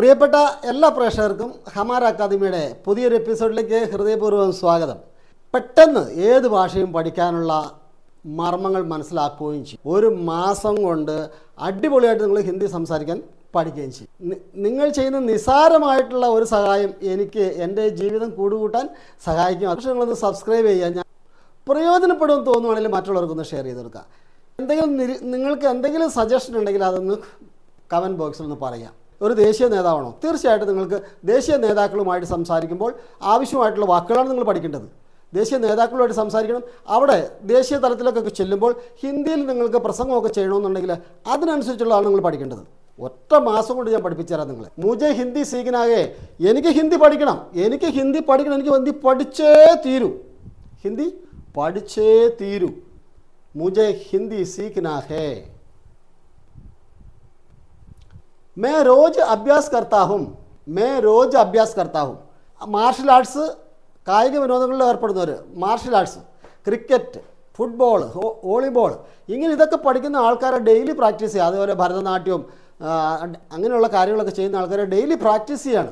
പ്രിയപ്പെട്ട എല്ലാ പ്രേക്ഷകർക്കും ഹമാര അക്കാദമിയുടെ പുതിയൊരു എപ്പിസോഡിലേക്ക് ഹൃദയപൂർവം സ്വാഗതം. പെട്ടെന്ന് ഏത് ഭാഷയും പഠിക്കാനുള്ള മർമ്മങ്ങൾ മനസ്സിലാക്കുകയും ചെയ്യും. ഒരു മാസം കൊണ്ട് അടിപൊളിയായിട്ട് നിങ്ങൾ ഹിന്ദി സംസാരിക്കാൻ പഠിക്കുകയും ചെയ്യും. നിങ്ങൾ ചെയ്യുന്ന നിസാരമായിട്ടുള്ള ഒരു സഹായം എനിക്ക് എന്റെ ജീവിതം കൂടുകൂട്ടാൻ സഹായിക്കും. പക്ഷേ നിങ്ങളൊന്ന് സബ്സ്ക്രൈബ് ചെയ്യാൻ ഞാൻ പ്രയോജനപ്പെടുമെന്ന് തോന്നുവാണെങ്കിൽ മറ്റുള്ളവർക്കൊന്ന് ഷെയർ ചെയ്ത് കൊടുക്കുക. എന്തെങ്കിലും നിങ്ങൾക്ക് എന്തെങ്കിലും സജഷൻ ഉണ്ടെങ്കിൽ അതൊന്ന് കമന്റ് ബോക്സിൽ ഒന്ന് പറയാം ഒരു ദേശീയ നേതാവാണോ? തീർച്ചയായിട്ടും നിങ്ങൾക്ക് ദേശീയ നേതാക്കളുമായിട്ട് സംസാരിക്കുമ്പോൾ ആവശ്യമായിട്ടുള്ള വാക്കുകളാണ് നിങ്ങൾ പഠിക്കേണ്ടത്. ദേശീയ നേതാക്കളുമായിട്ട് സംസാരിക്കണം. അവിടെ ദേശീയ തലത്തിലേക്കൊക്കെ ചെല്ലുമ്പോൾ ഹിന്ദിയിൽ നിങ്ങൾക്ക് പ്രസംഗമൊക്കെ ചെയ്യണമെന്നുണ്ടെങ്കിൽ അതിനനുസരിച്ചുള്ളതാണ് നിങ്ങൾ പഠിക്കേണ്ടത്. ഒറ്റ മാസം കൊണ്ട് ഞാൻ പഠിപ്പിച്ചുതരാം നിങ്ങളെ. മുജെ ഹിന്ദി സീഖനാകെ എനിക്ക് ഹിന്ദി പഠിക്കണം. എനിക്ക് ഹിന്ദി പഠിക്കണം. എനിക്ക് ഹിന്ദി പഠിച്ചേ തീരൂ. ഹിന്ദി പഠിച്ചേ തീരൂ. മുജെ ഹിന്ദി സീഖനാ मैं रोज अभ्यास करता हूँ मैं रोज अभ्यास करता हूँ മാർഷൽ ആർട്സ് കായിക വിനോദങ്ങളിൽ ഏർപ്പെടുന്നവർ martial arts cricket football volleyball ഇങ്ങനെ ഇതൊക്കെ പഠിക്കുന്ന ആൾക്കാരെ ഡെയിലി പ്രാക്ടീസ് ചെയ്യുക അതുപോലെ ഭരതനാട്യവും ആ, അങ്ങനെയുള്ള കാര്യങ്ങളൊക്കെ ചെയ്യുന്ന ആൾക്കാരെ ഡെയിലി പ്രാക്ടീസ് ചെയ്യാണ്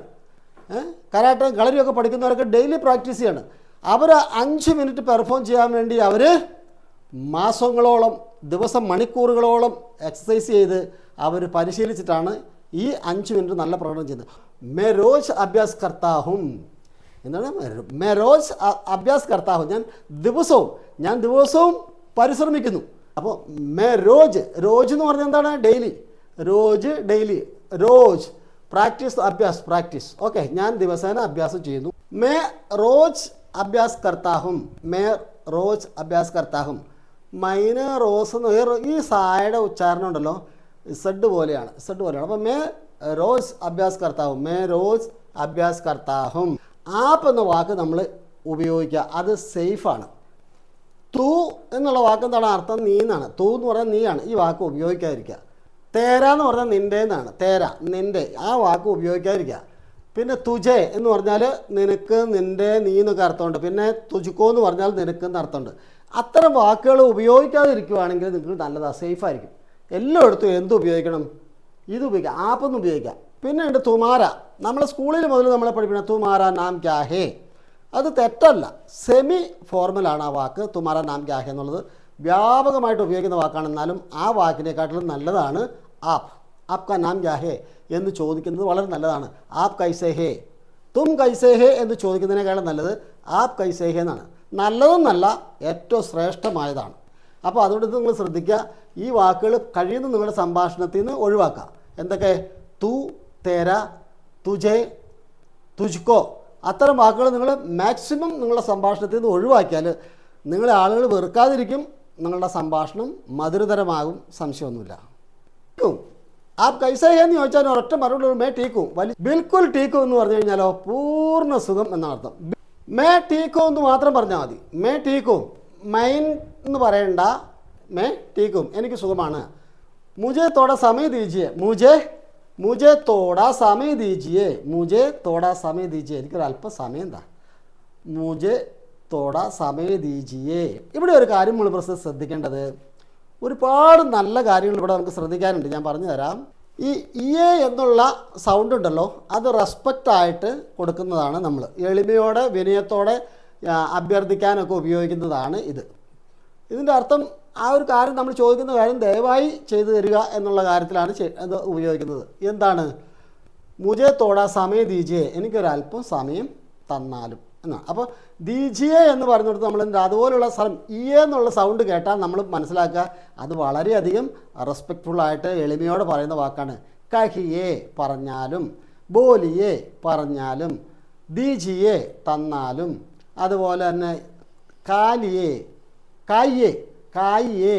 കരാട്ടയും കളരിയൊക്കെ പഠിക്കുന്നവരൊക്കെ ഡെയിലി പ്രാക്ടീസ് ചെയ്യാണ് അവർ അഞ്ച് മിനിറ്റ് പെർഫോം ചെയ്യാൻ വേണ്ടി അവർ മാസങ്ങളോളം ദിവസം മണിക്കൂറുകളോളം എക്സസൈസ് ചെയ്ത് അവർ പരിശീലിച്ചിട്ടാണ് ഈ അഞ്ച് മിനിറ്റ് നല്ല പ്രകടനം ചെയ്യുന്നത് മേ അഭ്യാസ് കർത്താഹും എന്താണ് മേ അഭ്യാസ് കർത്താഹും ഞാൻ ദിവസവും ഞാൻ ദിവസവും പരിശ്രമിക്കുന്നു. അപ്പോൾ മേ റോജ് റോജ് എന്ന് പറഞ്ഞാൽ എന്താണ്? ഡെയിലി. റോജ് ഡെയിലി. റോജ് പ്രാക്ടീസ് അഭ്യാസ് പ്രാക്ടീസ്. ഓക്കെ ഞാൻ ദിവസേന അഭ്യാസം ചെയ്യുന്നു. മേ റോജ് അഭ്യാസ് കർത്താഹും മേ റോജ് അഭ്യാസ് കർത്താഹും മൈന റോസ് എന്ന് ഈ സായുടെ ഉച്ചാരണം ഉണ്ടല്ലോ. സെഡ് പോലെയാണ്. സെഡ് പോലെയാണ്. അപ്പോൾ മേ റോസ് അഭ്യാസ് കർത്താവും മേ റോസ് അഭ്യാസ് കർത്താഹും ആപ്പ് എന്ന വാക്ക് നമ്മൾ ഉപയോഗിക്കുക. അത് സേഫാണ് തൂ എന്നുള്ള വാക്ക് എന്താണ് അർത്ഥം? നീ എന്നാണ്. തൂ എന്ന് പറഞ്ഞാൽ നീയാണ്. ഈ വാക്ക് ഉപയോഗിക്കാതിരിക്കുക. തേര എന്ന് പറഞ്ഞാൽ നിന്റെ എന്നാണ്. തേര നിന്റെ ആ വാക്ക് ഉപയോഗിക്കാതിരിക്കുക. പിന്നെ തുജെ എന്ന് പറഞ്ഞാൽ നിനക്ക് നിന്റെ നീ എന്നൊക്കെ അർത്ഥമുണ്ട്. പിന്നെ തുജുക്കോ എന്ന് പറഞ്ഞാൽ നിനക്ക് എന്ന് അർത്ഥമുണ്ട് അത്തരം വാക്കുകൾ ഉപയോഗിക്കാതിരിക്കുവാണെങ്കിൽ നിങ്ങൾക്ക് നല്ലതാണ് സേഫായിരിക്കും എല്ലായിടത്തും എന്ത് ഉപയോഗിക്കണം? ഇത് ഉപയോഗിക്കാം. ആപ്പൊന്ന് ഉപയോഗിക്കാം. പിന്നെ ഉണ്ട് തുമാര. നമ്മൾ സ്കൂളിൽ മുതൽ നമ്മളെ പഠിപ്പിക്കണം തുമാര നാം ക്യാഹേ അത് തെറ്റല്ല. സെമി ഫോർമലാണ് ആ വാക്ക്. തുമാര നാം ക്യാഹേ എന്നുള്ളത്. വ്യാപകമായിട്ട് ഉപയോഗിക്കുന്ന വാക്കാണ്. എന്നാലും ആ വാക്കിനെക്കാട്ടിലും നല്ലതാണ് ആപ്പ് ആപ് കാ നാം ക്യാഹേ എന്ന് ചോദിക്കുന്നത് വളരെ നല്ലതാണ്. ആപ് കൈസേ ഹേ. തും കൈസേ ഹേ എന്ന് ചോദിക്കുന്നതിനേക്കാളും നല്ലത് ആപ് കൈസേ ഹേ എന്നാണ്. നല്ലതെന്നല്ല ഏറ്റവും ശ്രേഷ്ഠമായതാണ്. അപ്പോൾ അതുകൊണ്ട് നിങ്ങൾ ശ്രദ്ധിക്കുക. ഈ വാക്കുകൾ കഴിയുന്ന നിങ്ങളുടെ സംഭാഷണത്തിൽ നിന്ന് ഒഴിവാക്കുക. എന്തൊക്കെ? തു തേര തുജെ തുജ്കോ. അത്തരം വാക്കുകൾ നിങ്ങൾ മാക്സിമം നിങ്ങളുടെ സംഭാഷണത്തിൽ നിന്ന് ഒഴിവാക്കിയാൽ നിങ്ങളെ ആളുകൾ വെറുക്കാതിരിക്കും. നിങ്ങളുടെ സംഭാഷണം മധുരതരമാകും. സംശയമൊന്നുമില്ല. ആപ് കൈസേ എന്ന് ചോദിച്ചാൽ ഒരൊറ്റ മറുപടി മേ ടീക്കും. വലിയ ബിൽക്കുൽ ടീക്കും എന്ന് പറഞ്ഞു കഴിഞ്ഞാലോ പൂർണ സുഖം എന്നർത്ഥം മേ ടീക്കോ എന്ന് മാത്രം പറഞ്ഞാൽ മതി. മേ ടീക്കും. മൈൻ എന്ന് പറയണ്ട. മേ ടീക്കും. എനിക്ക് സുഖമാണ്. മുജെ തോട സമയം ദീജിയെ. മുജെ മുജെ തോട സമയം ദീജിയെ. മുജെ തോട സമയം ദീജിയെ. എനിക്കൊരു അല്പം സമയം എന്താ മുജെ തോട സമയ ദീജിയെ. ഇവിടെ ഒരു കാര്യം നമ്മൾ പ്രശ്നം ശ്രദ്ധിക്കേണ്ടത്. ഒരുപാട് നല്ല കാര്യങ്ങൾ ഇവിടെ നമുക്ക് ശ്രദ്ധിക്കാനുണ്ട്. ഞാൻ പറഞ്ഞു തരാം. ഈ ഇയെ എന്നുള്ള സൗണ്ട് ഉണ്ടല്ലോ അത് റെസ്പെക്റ്റ് ആയിട്ട് കൊടുക്കുന്നതാണ് നമ്മൾ. എളിമയോടെ വിനയത്തോടെ അഭ്യർത്ഥിക്കാനൊക്കെ ഉപയോഗിക്കുന്നതാണ് ഇത്. ഇതിന്റെ അർത്ഥം ആ ഒരു കാര്യം നമ്മൾ ചോദിക്കുന്ന കാര്യം ദയവായി ചെയ്തു തരിക എന്നുള്ള കാര്യത്തിലാണ് ഇത് ഉപയോഗിക്കുന്നത്. എന്താണ്? മുജെ തോട സമയം ദീജിയെ. എനിക്കൊരല്പം സമയം തന്നാലും എന്നാണ്. അപ്പോൾ ദീജിയെ എന്ന് പറഞ്ഞിടത്ത് നമ്മൾ എന്താ അതുപോലുള്ള സ്ഥലം ഇ എന്നുള്ള സൗണ്ട് കേട്ടാൽ നമ്മൾ മനസ്സിലാക്കുക അത് വളരെയധികം റെസ്പെക്റ്റ്ഫുള്ളായിട്ട് എളിമയോടെ പറയുന്ന വാക്കാണ്. കഹിയെ പറഞ്ഞാലും ബോലിയെ പറഞ്ഞാലും ദീജിയെ തന്നാലും അതുപോലെ തന്നെ കാലിയെ കായിയെ കായിയെ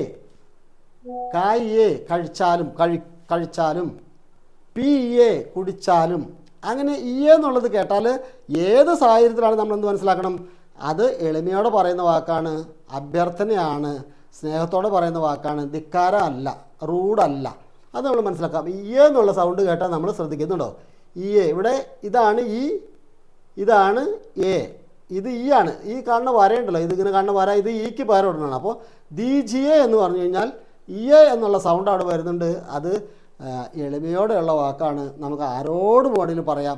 കായിയെ കഴിച്ചാലും കഴി കഴിച്ചാലും പീയെ കുടിച്ചാലും അങ്ങനെ ഈ എന്നുള്ളത് കേട്ടാൽ ഏത് സാഹചര്യത്തിലാണ് നമ്മൾ എന്ത് മനസ്സിലാക്കണം? അത് എളിമയോടെ പറയുന്ന വാക്കാണ് അഭ്യർത്ഥനയാണ് സ്നേഹത്തോടെ പറയുന്ന വാക്കാണ് ധിക്കാരം അല്ല റൂഡല്ല. അത് നമ്മൾ മനസ്സിലാക്കാം. ഈ എന്നുള്ള സൗണ്ട് കേട്ടാൽ നമ്മൾ ശ്രദ്ധിക്കുന്നുണ്ടോ? എ ഇവിടെ ഇതാണ് ഈ ഇതാണ് എ. ഇത് ഈ ആണ് ഈ കാണുന്ന ഇത് ഇങ്ങനെ കാണുന്ന വര ഇത് ഈക്ക് പകരം ഇടണമാണ് അപ്പോൾ ദി ജി എ എന്ന് പറഞ്ഞു കഴിഞ്ഞാൽ ഇ എ എന്നുള്ള സൗണ്ട് അവിടെ വരുന്നുണ്ട്. അത് എളിമയോടെയുള്ള വാക്കാണ്. നമുക്ക് ആരോട് വേണമെങ്കിലും പറയാം.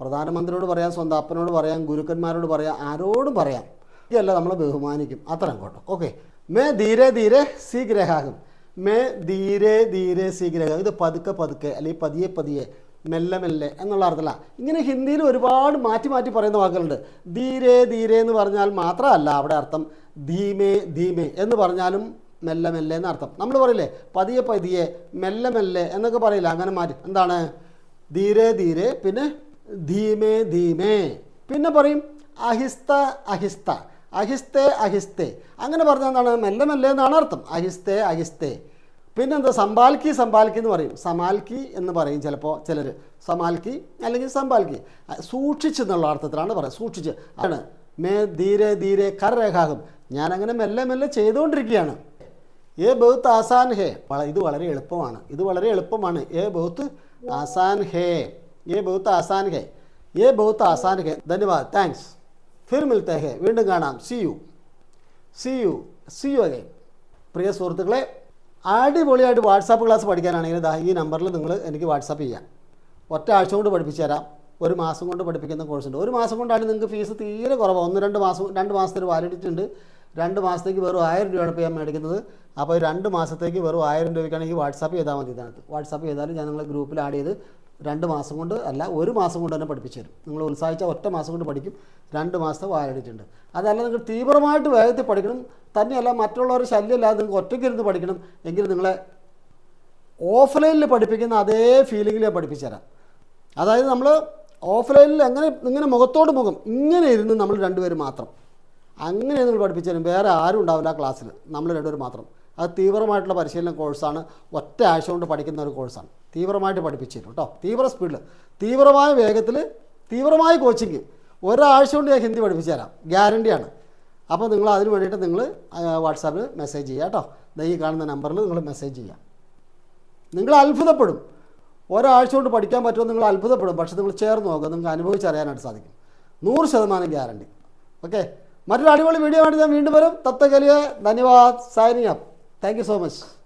പ്രധാനമന്ത്രിയോട് പറയാം സ്വന്തം അപ്പനോട് പറയാം ഗുരുക്കന്മാരോട് പറയാം ആരോടും പറയാം. ഇതല്ല നമ്മളെ ബഹുമാനിക്കും. അത്ര അങ്ങോട്ട്. ഓക്കെ. മേ ധീരെ ധീരെ സ്വീഗ്രഹാകും മേ ധീരെ ധീരെ സ്വീഗ്രഹാകും ഇത് പതുക്കെ പതുക്കെ അല്ലെങ്കിൽ പതിയെ പതിയെ മെല്ലെ മെല്ലെ എന്നുള്ള അർത്ഥത്തിലാണ് ഇങ്ങനെ ഹിന്ദിയിൽ ഒരുപാട് മാറ്റി മാറ്റി പറയുന്ന വാക്കുകളുണ്ട്. ധീരെ ധീരെ എന്ന് പറഞ്ഞാൽ മാത്രമല്ല അവിടെ അർത്ഥം ധീമേ ധീമേ എന്ന് പറഞ്ഞാലും മെല്ലെ മെല്ലെ എന്ന് അർത്ഥം. നമ്മൾ പറയില്ലേ പതിയെ പതിയെ മെല്ലെ മെല്ലെ എന്നൊക്കെ പറയില്ല അങ്ങനെ മാറ്റി. എന്താണ്? ധീരെ ധീരെ പിന്നെ ധീമേ ധീമേ. പിന്നെ പറയും അഹിസ്ത അഹിസ്ത. അഹിസ്തേ അഹിസ്തേ. അങ്ങനെ പറഞ്ഞാൽ എന്താണ്? മെല്ലെ മെല്ലെ എന്നാണ് അർത്ഥം. അഹിസ്തേ അഹിസ്തേ. പിന്നെന്താ സമ്പാൽക്കി സമ്പാൽക്കി എന്ന് പറയും. സമാൽക്കി എന്ന് പറയും ചിലപ്പോൾ ചിലർ സമാൽക്കി അല്ലെങ്കിൽ സമ്പാൽക്കി സൂക്ഷിച്ച് എന്നുള്ള അർത്ഥത്തിലാണ് പറയുക സൂക്ഷിച്ച്. ആണ് മേ ധീരെ ധീരെ കരരേഖാകും. ഞാനങ്ങനെ മെല്ലെ മെല്ലെ ചെയ്തുകൊണ്ടിരിക്കുകയാണ്. ഏ ബഹുത്ത് ആസാൻ ഹേ. ഇത് വളരെ എളുപ്പമാണ്. ഇത് വളരെ എളുപ്പമാണ്. ഏ ബഹുത്ത് ആസാൻ ഹേ. ഏ ബഹുത്ത് ആസാൻ ഹേ. ഏ ബഹുത്ത് ആസാൻ ഹേ. ധന്യവാദ്. താങ്ക്സ്. ഫിർ മിൽത്തെ ഹേ. വീണ്ടും കാണാം. See you. See you. See you again. പ്രിയ സുഹൃത്തുക്കളെ അടിപൊളിയായിട്ട് വാട്സാപ്പ് ക്ലാസ് പഠിക്കാനാണെങ്കിൽ ദാ ഈ നമ്പറിൽ നിങ്ങൾ എനിക്ക് വാട്സാപ്പ് ചെയ്യാം. ഒറ്റ ആഴ്ച കൊണ്ട് പഠിപ്പിച്ചു തരാം. ഒരു മാസം കൊണ്ട് പഠിപ്പിക്കുന്ന കോഴ്സുണ്ട്. ഒരു മാസം കൊണ്ടാണ് നിങ്ങൾക്ക് ഫീസ് തീരെ കുറവാണ് ഒന്ന് രണ്ട് മാസം രണ്ട് മാസത്തിന് വാലിഡിറ്റി ഉണ്ട് രണ്ട് മാസത്തേക്ക് വെറും ആയിരം രൂപയാണ് ഇപ്പോൾ ഞാൻ മേടിക്കുന്നത്. അപ്പോൾ രണ്ട് മാസത്തേക്ക് വെറും ആയിരം രൂപയ്ക്കാണെങ്കിൽ വാട്സാപ്പ് ചെയ്താൽ മതി ഇതിനകത്ത്. വാട്സാപ്പ് ചെയ്താലും ഞാൻ നിങ്ങളെ ഗ്രൂപ്പിൽ ആഡ് ചെയ്ത് രണ്ട് മാസം കൊണ്ട് അല്ല ഒരു മാസം കൊണ്ട് തന്നെ പഠിപ്പിച്ചു തരും. നിങ്ങൾ ഉത്സാഹിച്ചാൽ ഒറ്റ മാസം കൊണ്ട് പഠിക്കും. രണ്ട് മാസത്തെ വാലിഡിറ്റി ഉണ്ട് അതല്ല നിങ്ങൾ തീവ്രമായിട്ട് വേഗത്തിൽ പഠിക്കണം. തന്നെയല്ല മറ്റുള്ളവർ ശല്യമില്ലാതെ നിങ്ങൾക്ക് ഒറ്റയ്ക്ക് ഇരുന്ന് പഠിക്കണം എങ്കിൽ നിങ്ങളെ ഓഫ്ലൈനിൽ പഠിപ്പിക്കുന്ന അതേ ഫീലിങ്ങിൽ ഞാൻ പഠിപ്പിച്ചു തരാം. അതായത് നമ്മൾ ഓഫ്ലൈനിൽ എങ്ങനെ ഇങ്ങനെ മുഖത്തോട് മുഖം ഇങ്ങനെ ഇരുന്ന് നമ്മൾ രണ്ടുപേരും മാത്രം. അങ്ങനെ നിങ്ങൾ പഠിപ്പിച്ചു തരും. വേറെ ആരും ഉണ്ടാവില്ല ക്ലാസ്സിൽ. നമ്മൾ രണ്ടുപേരും മാത്രം. അത് തീവ്രമായിട്ടുള്ള പരിശീലന കോഴ്സാണ്. ഒറ്റ ആഴ്ച കൊണ്ട് പഠിക്കുന്ന ഒരു കോഴ്സാണ്. തീവ്രമായിട്ട് പഠിപ്പിച്ചു തരും കേട്ടോ. തീവ്ര സ്പീഡിൽ. തീവ്രമായ വേഗത്തിൽ തീവ്രമായ കോച്ചിങ്. ഒരാഴ്ച കൊണ്ട് ഞാൻ ഹിന്ദി പഠിപ്പിച്ചു തരാം. ഗ്യാരണ്ടിയാണ്. അപ്പോൾ നിങ്ങൾ അതിന് വേണ്ടിയിട്ട് നിങ്ങൾ വാട്സാപ്പിൽ മെസ്സേജ് ചെയ്യുക കേട്ടോ. ഈ കാണുന്ന നമ്പറിൽ നിങ്ങൾ മെസ്സേജ് ചെയ്യുക. നിങ്ങൾ അത്ഭുതപ്പെടും. ഒരാഴ്ച കൊണ്ട് പഠിക്കാൻ പറ്റുമോ നിങ്ങൾ അത്ഭുതപ്പെടും. പക്ഷെ നിങ്ങൾ ചേർന്ന് നോക്കുക. നിങ്ങൾക്ക് അനുഭവിച്ചറിയാനായിട്ട് സാധിക്കും. നൂറ് ശതമാനം ഗ്യാരണ്ടി ഓക്കെ മറ്റൊരു അടിപൊളി വീഡിയോ ആയിട്ട് ഞാൻ വീണ്ടും വരും. തത്തകലിയെ ധന്യവാദ്. Signing up thank so much